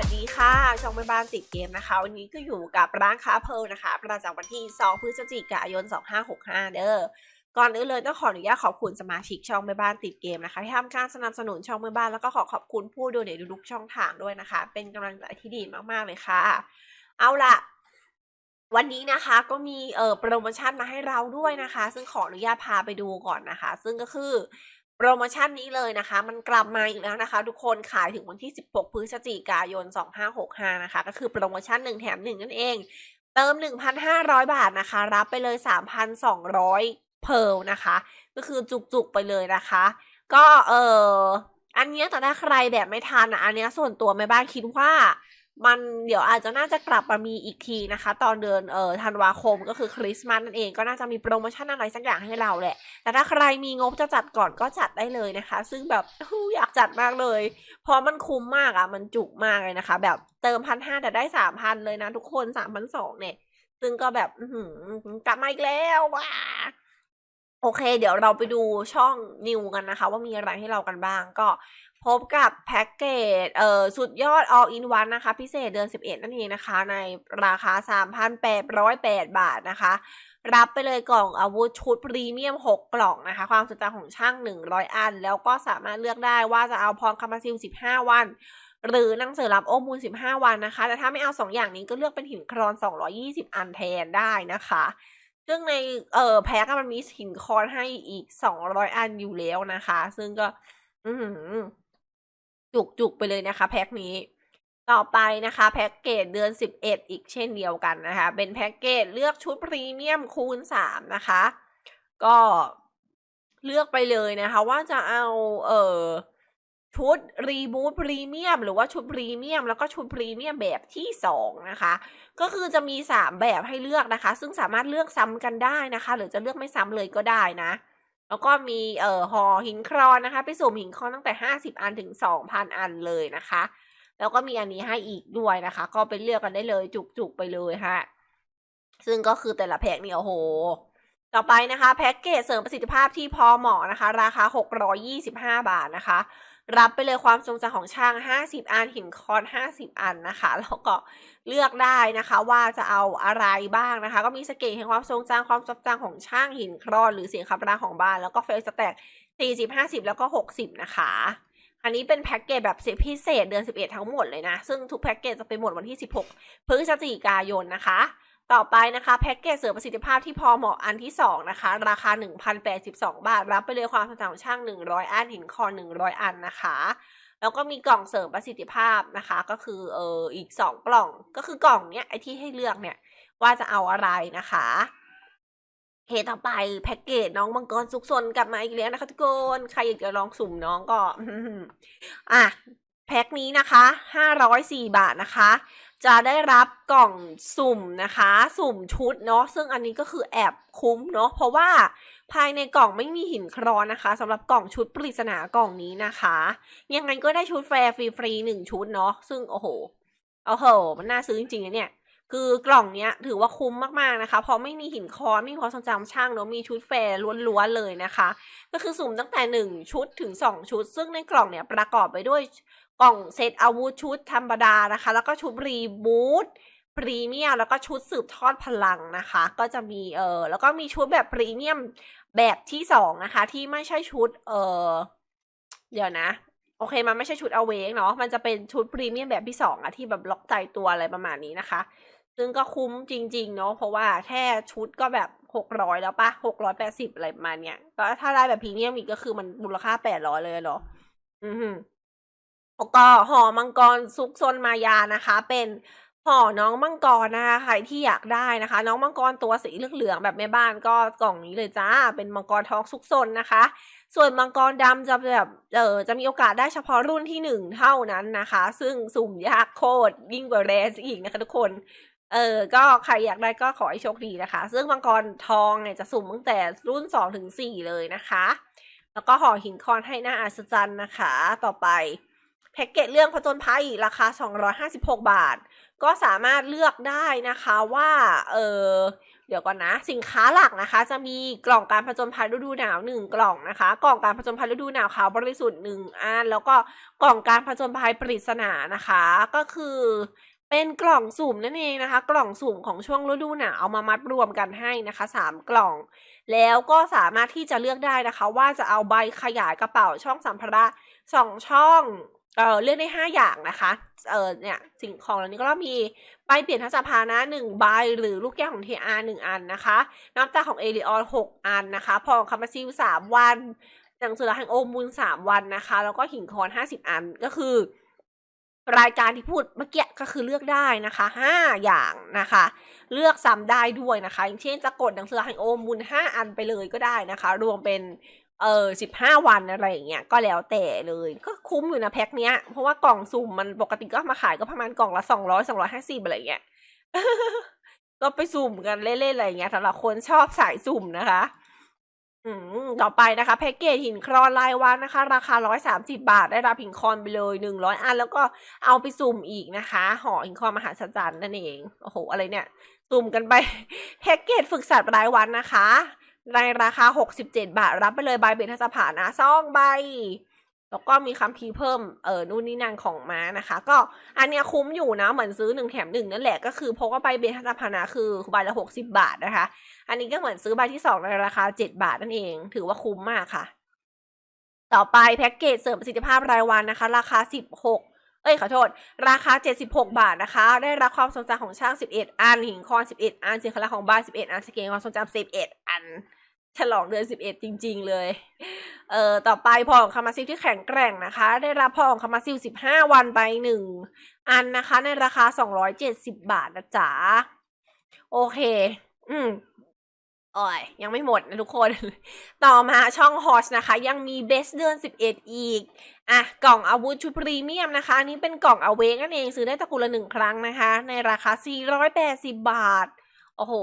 วัสดีค่ะ ช่องแม่บ้านติดเกมนะคะ วันนี้ก็อยู่กับร้านค้าเพลนะคะ ประจำวันที่ 2 พฤศจิกายน 2565 เด้อ ก่อนอื่นเลยต้องขออนุญาตขอบคุณสมาชิกช่องแม่บ้านติดเกมนะคะที่ทำการสนับสนุนช่องแม่บ้านแล้วก็ขอขอบคุณผู้ดูในทุกช่องทางด้วยนะคะ เป็นกำลังใจที่ดีมากๆเลยค่ะ เอาล่ะ วันนี้นะคะก็มีเอ่อโปรโมชั่นมาให้เราด้วยนะคะ ซึ่งขออนุญาตพาไปดูก่อนนะคะ ซึ่งก็คือ โปรโมชั่นนี้เลยนะคะ มันกลับมาอีกแล้วนะคะ ทุกคนขายถึงวันที่ 16 พฤศจิกายน 2565 นะคะ ก็คือโปรโมชั่น 1 แถม 1 นั่นเอง เติม 1,500 บาทนะคะ รับไปเลย 3,200 เพลนะคะ ก็คือจุกๆไปเลยนะคะ ก็เอออันเนี้ยแต่ถ้าใครแบบไม่ทันอะ อันเนี้ยส่วนตัวแม่บ้านคิดว่า มันเดี๋ยวอาจจะน่าจะกลับมามีอีกทีนะคะ ตอนเดือนเอ่อธันวาคมก็คือคริสต์มาสนั่นเองก็น่าจะมีโปรโมชั่นอะไรสักอย่างให้เราแหละ แต่ถ้าใครมีงบจะจัดก่อนก็จัดได้เลยนะคะ ซึ่งแบบอยากจัดมากเลย เพราะมันคุ้มมากอะ มันจุกมากเลยนะคะ แบบเติมพันห้าแต่ได้สามพันเลยนะทุกคนสามพันสองเนี่ย ซึ่งก็แบบหืกลับมาอีกแล้วว้าโอเค เดี๋ยวเราไปดูช่องนิวกันนะคะ ว่ามีอะไรให้เรากันบ้างก็ พบกับแพ็กเกจเอ่อสุดยอด all in one นะคะ พิเศษเดือน 11 นั่นเองนะคะ ในราคา 3,808 บาทนะคะ รับไปเลยกล่องอาวุธชุดพรีเมียม 6 กล่องนะคะ ความสนใจของช่าง 100 อัน แล้วก็สามารถเลือกได้ว่าจะเอาพรคามาซิล 15 วัน หรือหนังสือรับโอมูล 15 วันนะคะ แต่ถ้าไม่เอา 2 อย่างนี้ก็เลือกเป็นหินครอน 220 อันแทนได้นะคะซึ่งในเอ่อแพ็กมันมีหินคอนให้อีก 200 อันอยู่แล้วนะคะ ซึ่งก็ อื จุกๆไปเลยนะคะ แพ็กนี้ ต่อไปนะคะ แพ็กเกจเดือน 11 อีกเช่นเดียวกันนะคะ เป็นแพ็กเกจเลือกชุดพรีเมียมคูณ 3 นะคะ ก็เลือกไปเลยนะคะ ว่าจะเอาเอ่อชุดรีบูทพรีเมียมหรือว่าชุดพรีเมียมแล้วก็ชุดพรีเมียมแบบที่สองนะคะ ก็คือจะมีสามแบบให้เลือกนะคะ ซึ่งสามารถเลือกซ้ำกันได้นะคะ หรือจะเลือกไม่ซ้ำเลยก็ได้นะ แล้วก็มีเอ่อห่อหินครอนนะคะ ไปสุ่มหินครอนตั้งแต่ห้าสิบอันถึงสองพันอันเลยนะคะ แล้วก็มีอันนี้ให้อีกด้วยนะคะ ก็ไปเลือกกันได้เลยจุกๆไปเลยฮะซึ่งก็คือแต่ละแพ็คเนี่ยโอ้โห ต่อไปนะคะ แพ็กเกจเสริมประสิทธิภาพที่พอเหมาะนะคะ ราคา 625 บาทนะคะ รับไปเลยความทรงจำของช่าง 50 อันหินคอน50 อันนะคะ แล้วก็เลือกได้นะคะว่าจะเอาอะไรบ้างนะคะ ก็มีสเกตแห่งความทรงจำความทรงจำของช่างหินครอนหรือเสียงขับร้างของบ้าน แล้วก็เฟลสแต็ก40 50 แล้วก็ 60 นะคะ อันนี้เป็นแพ็กเกจแบบพิเศษเดือน 11 ทั้งหมดเลยนะ ซึ่งทุกแพ็กเกจจะไปหมดวันที่ 16 พฤศจิกายนนะคะ ต่อไปนะคะแพ็กเกจเสริมประสิทธิภาพที่พอเหมาะอันที่ 2 นะคะ ราคา 1,082 บาท รับไปเลยความทรงจำของช่าง 100 อันหินคอน100 อันนะคะ แล้วก็มีกล่องเสริมประสิทธิภาพนะคะ ก็คือเอออีก 2 กล่องก็คือกล่องเนี้ยไอที่ให้เลือกเนี่ยว่าจะเอาอะไรนะคะเหตุต่อไปแพ็กเกจน้องมังกรสุกซนกลับมาอีกแล้วนะคะทุกคนใครอยากจะลองสุ่มน้องก็อะแพ็คนี้นะคะ 504 บาทนะคะ จะได้รับกล่องสุ่มนะคะ สุ่มชุดเนาะซึ่งอันนี้ก็คือแอบคุ้มเนาะเพราะว่าภายในกล่องไม่มีหินครอนนะคะสำหรับกล่องชุดปริศนากล่องนี้นะคะ ยังไงก็ได้ชุดแฟร์ฟรีๆหนึ่งชุดเนาะซึ่งโอ้โหโอ้โห มันน่าซื้อจริงๆนะเนี่ยคือกล่องเนี้ยถือว่าคุ้มมากๆนะคะ เพราะไม่มีหินคอนไม่มีความทรงจำช่างเนาะมีชุดแฟร์ล้วนๆเลยนะคะ ก็คือสุ่มตั้งแต่หนึ่งชุดถึงสองชุด ซึ่งในกล่องเนี่ยประกอบไปด้วย กล่องเซตอาวุธชุดธรรมดานะคะ แล้วก็ชุดรีบูทพรีเมียมแล้วก็ชุดสืบทอดพลังนะคะ ก็จะมีเออแล้วก็มีชุดแบบพรีเมียมแบบที่สองนะคะ ที่ไม่ใช่ชุดเออเดี๋ยวนะ โอเคมันไม่ใช่ชุดเอาเวกเนาะมันจะเป็นชุดพรีเมียมแบบที่สองอะที่แบบล็อกใจตัวอะไรประมาณนี้นะคะ ซึ่งก็คุ้มจริง ๆ เนาะเพราะว่าแค่ชุดก็แบบหกร้อยแล้วปะหกร้อยแปดสิบอะไรประมาณเนี้ยก็ถ้าได้แบบพรีเมียมอีกก็คือมันมูลค่าแปดร้อยเลยเนาะอือหือ แล้วก็ห่อมังกรซุกซนมายานะคะ เป็นห่อน้องมังกรนะคะใครที่อยากได้นะคะ น้องมังกรตัวสีเหลืองๆแบบแม่บ้านก็กล่องนี้เลยจ้า เป็นมังกรทองซุกซนนะคะ ส่วนมังกรดำจะแบบเออจะมีโอกาสได้เฉพาะรุ่นที่หนึ่งเท่านั้นนะคะ ซึ่งสุ่มยากโคตรยิ่งกว่าแรสอีกนะคะทุกคนเออ ก็ใครอยากได้ก็ขอให้โชคดีนะคะ ซึ่งมังกรทองเนี่ยจะสุ่มตั้งแต่รุ่นสองถึงสี่เลยนะคะ แล้วก็ห่อหินคอนให้หน้าอัศจรรย์นะคะ ต่อไป แพ็กเกจเรื่องผจญภัยราคา 256 บาท ก็สามารถเลือกได้นะคะว่าเออเดี๋ยวก่อนนะ สินค้าหลักนะคะ จะมีกล่องการผจญภัยฤดูหนาวหนึ่งกล่องนะคะ กล่องการผจญภัยฤดูหนาวขาวบริสุทธิ์หนึ่งอันแล้วก็กล่องการผจญภัยปริศนานะคะ ก็คือเป็นกล่องสุ่มนั่นเองนะคะ กล่องสุ่มของช่วงฤดูหนาวเอามามัดรวมกันให้นะคะสามกล่อง แล้วก็สามารถที่จะเลือกได้นะคะ ว่าจะเอาใบขยายกระเป๋าช่องสัมภาระสองช่อง เออเลือกได้ห้าอย่างนะคะเออเนี่ยสิ่งของเหล่านี้ก็มีใบเปลี่ยนทัศพานะหนึ่งใบหรือลูกแก้วของทีอาร์หนึ่งอันนะคะ น้ำตาของเอลิออนหกอันนะคะพองคามาซิลสามวันหนังสือแห่งโอมูลสามวันนะคะ แล้วก็หินคอนห้าสิบอันก็คือ รายการที่พูดเมื่อกี้ก็คือเลือกได้นะคะห้าอย่างนะคะ เลือกซ้ำได้ด้วยนะคะ อย่างเช่นจะกดหนังสือแห่งโอมูลห้าอันไปเลยก็ได้นะคะ รวมเป็น เออสิบห้าวันอะไรอย่างเงี้ยก็แล้วแต่เลย ก็คุ้มอยู่นะแพ็คเนี้ย เพราะว่ากล่องสุ่มมันปกติก็มาขายก็ประมาณกล่องละสองร้อยสองร้อยห้าสิบอะไรเงี้ยก็ไปสุ่มกันเล่นๆอะไรเงี้ยสำหรับคนชอบสายสุ่มนะคะ อืมต่อไปนะคะ แพ็กเกจหินครอนรายวันนะคะ ราคาร้อยสามสิบาทได้รับหินครอนไปเลยหนึ่งร้อยอัน แล้วก็เอาไปสุ่มอีกนะคะห่อหินครอนมหาศจรรนั่นเองโอ้โหอะไรเนี่ย สุ่มกันไปแพ็กเกจฝึกสัตว์รายวันนะคะ ในราคา 67 บาท รับไปเลยใบเบนทัสผานะซองใบ แล้วก็มีคำพีร์เพิ่ม เออนู่นนี่นั่นของม้านะคะ ก็อันเนี้ยคุ้มอยู่นะ เหมือนซื้อหนึ่งแถมหนึ่งนั่นแหละก็คือเพราะว่าใบเบนทัสผานะคือใบละ 60 บาทนะคะ อันนี้ก็เหมือนซื้อใบที่สองในราคา 7 บาทนั่นเอง ถือว่าคุ้มมากค่ะ ต่อไปแพ็กเกจเสริมประสิทธิภาพรายวันนะคะ ราคา 16เอ้ยขอโทษ ราคา 76 บาทนะคะ ได้รับความทรงจำของช่าง 11 อัน หินคอน 11 อันสินค้าของบ้าน 11 อันสเกลความทรงจำ11 อัน ฉลองเดือน11จริง ๆ เลย เอ่อต่อไปพอของคามาซิลที่แข็งแกร่งนะคะ ได้รับพอของคามาซิล15วันไป1อันนะคะ ในราคา270บาทนะจ๊ะโอเค อืมโอ้ยยังไม่หมดนะทุกคน ต่อมาช่องฮอชนะคะ ยังมีเบสเดือน 11 อีก อะ กล่องอาวุธชุดพรีเมียมนะคะ อันนี้เป็นกล่องอเวกนั่นเอง ซื้อได้ตะกุละหนึ่งครั้งนะคะ ในราคา 480 บาท โอ้โห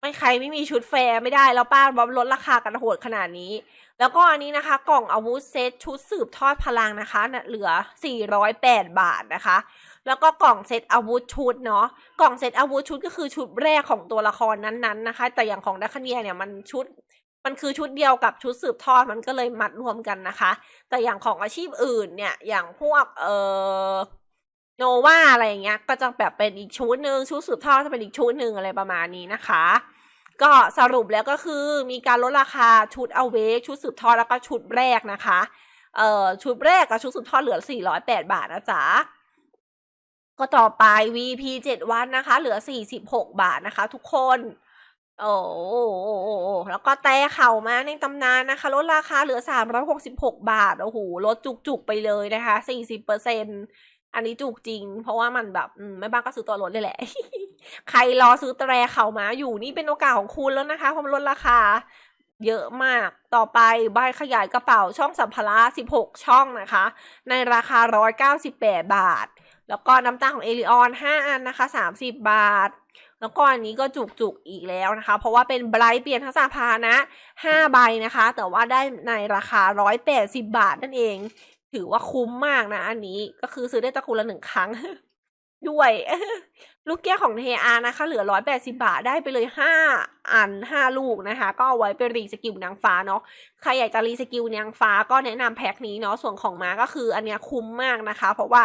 ไม่ใครไม่มีชุดแฟร์ไม่ได้แล้วป้าบอลดราคากันโหดขนาดนี้ แล้วก็อันนี้นะคะ กล่องอาวุธเซตชุดสืบทอดพลังนะคะน่ะเหลือ 408 บาทนะคะ แล้วก็กล่องเซตอาวุธชุดเนาะกล่องเซตอาวุธชุดก็คือชุดแรกของตัวละครนั้นๆนะคะ แต่อย่างของดัคเนียเนี่ยมันชุดมันคือชุดเดียวกับชุดสืบทอดมันก็เลยมัดรวมกันนะคะ แต่อย่างของอาชีพอื่นเนี่ยอย่างพวกเอ่อ โนวาอะไรอย่างเงี้ย ก็จะแบบเป็นอีกชุดหนึ่งชุดสืบทอดจะเป็นอีกชุดหนึ่งอะไรประมาณนี้นะคะ ก็สรุปแล้วก็คือมีการลดราคาชุดเอาเวกชุดสืบทอดแล้วก็ชุดแรกนะคะเอ่อชุดแรกกับชุดสืบทอดเหลือ 408 บาทนะจ๊ะก็ต่อไป VP 7 วันนะคะ เหลือ 46 บาทนะคะ ทุกคนโอ้แล้วก็แต่เข่ามาในตำนานนะคะ ลดราคาเหลือ 366 บาท โอ้โห ลดจุกๆ ไปเลยนะคะ 40เป อันนี้จุกจริง เพราะว่ามันแบบอืมแม่บ้านก็ซื้อตัวรถเลยแหละ ใครรอซื้อแตรเข่ามาอยู่นี่เป็นโอกาสของคุณแล้วนะคะเพราะมันลดราคา เยอะมากต่อไปใบขยายกระเป๋าช่องสัมภาระ 16 ช่องนะคะ ในราคา 198 บาท แล้วก็น้ำตาของเอลิออน 5 อันนะคะ 30 บาท แล้วก็อันนี้ก็จุกๆอีกแล้วนะคะ เพราะว่าเป็นไบรท์เปลี่ยนทัศพานะ 5 ใบนะคะ แต่ว่าได้ในราคา 180 บาทนั่นเอง ถือว่าคุ้มมากนะ อันนี้ก็คือซื้อได้ตะคุละหนึ่งครั้ง ด้วย ลูกแก้วของเทอานะคะ เหลือ180บาทได้ไปเลย5อัน5ลูกนะคะ ก็เอาไว้ไปรีสกิลนางฟ้าเนาะใครอยากจะรีสกิลนางฟ้าก็แนะนำแพ็คนี้เนาะส่วนของม้าก็คือ อันเนี้ยคุ้มมากนะคะ เพราะว่า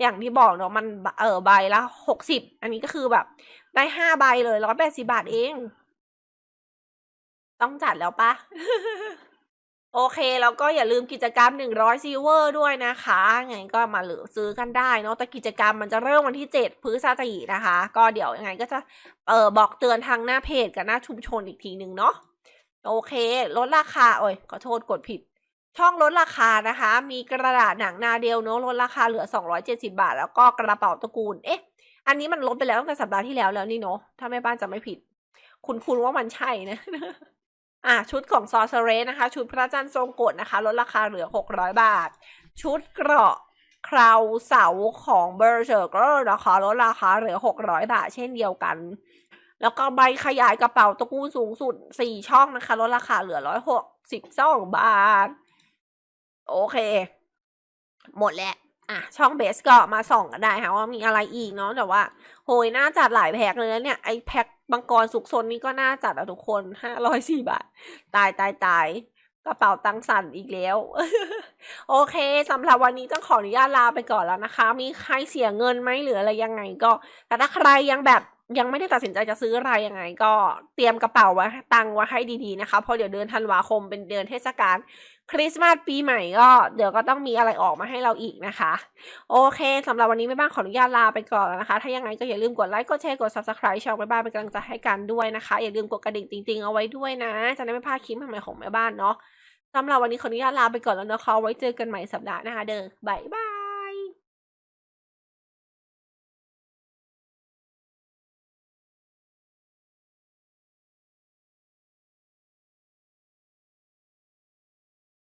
อย่างที่บอกเนาะมันเออใบละ60อันนี้ก็คือแบบ ได้5ใบเลย180บาทเอง ต้องจัดแล้วปะ โอเค แล้วก็อย่าลืมกิจกรรม 100ซิลเวอร์ด้วยนะคะไงก็มาเหลือซื้อกันได้เนาะแต่กิจกรรมมันจะเริ่มวันที่ 7พฤศจิกายนนะคะ ก็เดี๋ยวยังไงก็จะเออบอกเตือนทางหน้าเพจกับหน้าชุมชนอีกทีหนึ่งเนาะโอเค ลดราคา โอ้ยขอโทษกดผิด ช่องลดราคานะคะ มีกระดาษหนังนาเดียวเนาะลดราคาเหลือ 270 บาท แล้วก็กระเป๋าตระกูล เอ๊ะ อันนี้มันลดไปแล้วตั้งแต่สัปดาห์ที่แล้วแล้วนี่เนาะถ้าแม่บ้านจะไม่ผิด คุณคุณว่ามันใช่นะ อะชุดของซอ r เรสนะคะ ชุดพระจันทร์ทรงกฎนะคะ ลดราคาเหลือ 600 บาท ชุดเกราะคราวเสาของเบอร์เชอร์ก็นะคะลดราคาเหลือ 600 บาท เช่นเดียวกัน แล้วก็ใบขยายกระเป๋าตระกูลสูงสุด 4 ช่องนะคะลดราคาเหลือ 162 บาท โอเค หมดแล้ว อะช่องเบสก็มาส่องกันได้ค่ะว่ามีอะไรอีกเนาะแต่ว่าโหยน่าจัดหลายแพ็คเลยนะเนี่ยไอแพ็คบังกรสุกซนนี่ก็น่าจัดอะทุกคนห้าร้อยสี่บาท ตายตายตายกระเป๋าตังสั่นอีกแล้ว โอเคสำหรับวันนี้ต้องขออนุญาตลาไปก่อนแล้วนะคะ มีใครเสียเงินไหมหรืออะไรยังไงก็ แต่ถ้าใครยังแบบยังไม่ได้ตัดสินใจจะซื้ออะไรยังไง ก็เตรียมกระเป๋าไว้ตังไว้ให้ดีๆนะคะเพราะเดี๋ยวเดือนธันวาคมเป็นเดือนเทศกาล คริสต์มาสปีใหม่ก็เดี๋ยวก็ต้องมีอะไรออกมาให้เราอีกนะคะ โอเคสำหรับวันนี้แม่บ้านขออนุญาตลาไปก่อนแล้วนะคะ ถ้ายังไงก็อย่าลืมกดไลค์กดแชร์กด subscribe ช่องแม่บ้านเป็นกำลังใจให้กันด้วยนะคะ อย่าลืมกดกระดิ่งจริงๆเอาไว้ด้วยนะ จะได้ไม่พลาดคลิปใหม่ๆของแม่บ้านเนาะสำหรับวันนี้ขออนุญาตลาไปก่อนแล้วนะคะไว้เจอกันใหม่สัปดาห์หน้าเด้อบ๊ายบาย